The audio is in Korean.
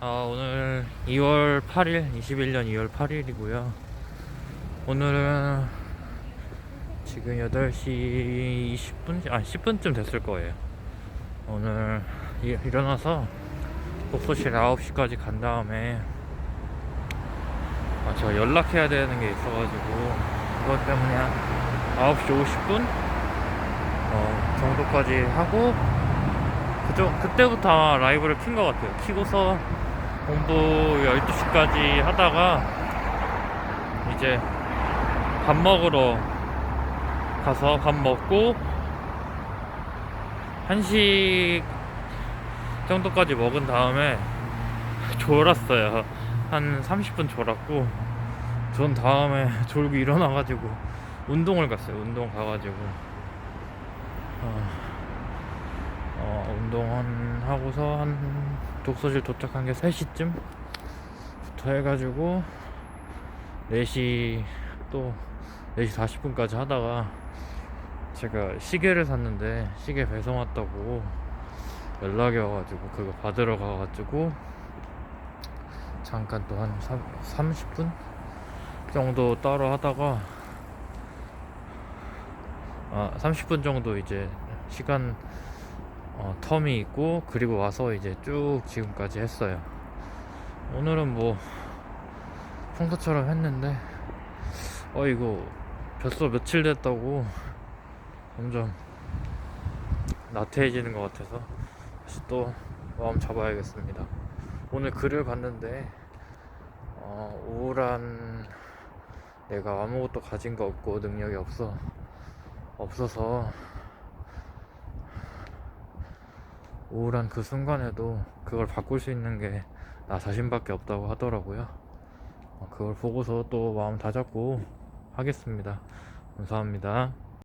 아, 오늘 2월 8일, 21년 2월 8일이고요. 오늘은 지금 8시 20분, 아, 10분쯤 됐을 거예요. 오늘 이- 일어나서 독서실 9시까지 간 다음에 아, 제가 연락해야 되는 게 있어가지고 그것 때문에 한 9시 50분 어, 정도까지 하고 그저 그때부터 라이브를 킨 것 같아요. 키고서 공부 12시까지 하다가 이제 밥 먹으러 가서 밥 먹고 1시 정도까지 먹은 다음에 졸았어요. 한 30분 졸았고 존 다음에 졸고 일어나가지고 운동을 갔어요. 운동 가가지고 어, 어, 운동 하고서 한 독서실 도착한 게 3시쯤부터 해가지고 4시 또 4시 40분까지 하다가 제가 시계를 샀는데 시계 배송 왔다고 연락이 와가지고 그거 받으러 가가지고 잠깐 또 한 30분 정도 따로 하다가 아 30분 정도 이제 시간 어, 텀이 있고 그리고 와서 이제 쭉 지금까지 했어요. 오늘은 뭐 평소처럼 했는데 어 이거 벌써 며칠 됐다고 점점 나태해지는 것 같아서 다시 또 마음 잡아야겠습니다. 오늘 글을 봤는데 어, 우울한 내가 아무것도 가진 거 없고 능력이 없어 없어서 우울한 그 순간에도 그걸 바꿀 수 있는 게 나 자신밖에 없다고 하더라고요. 어, 그걸 보고서 또 마음 다잡고 하겠습니다. 감사합니다.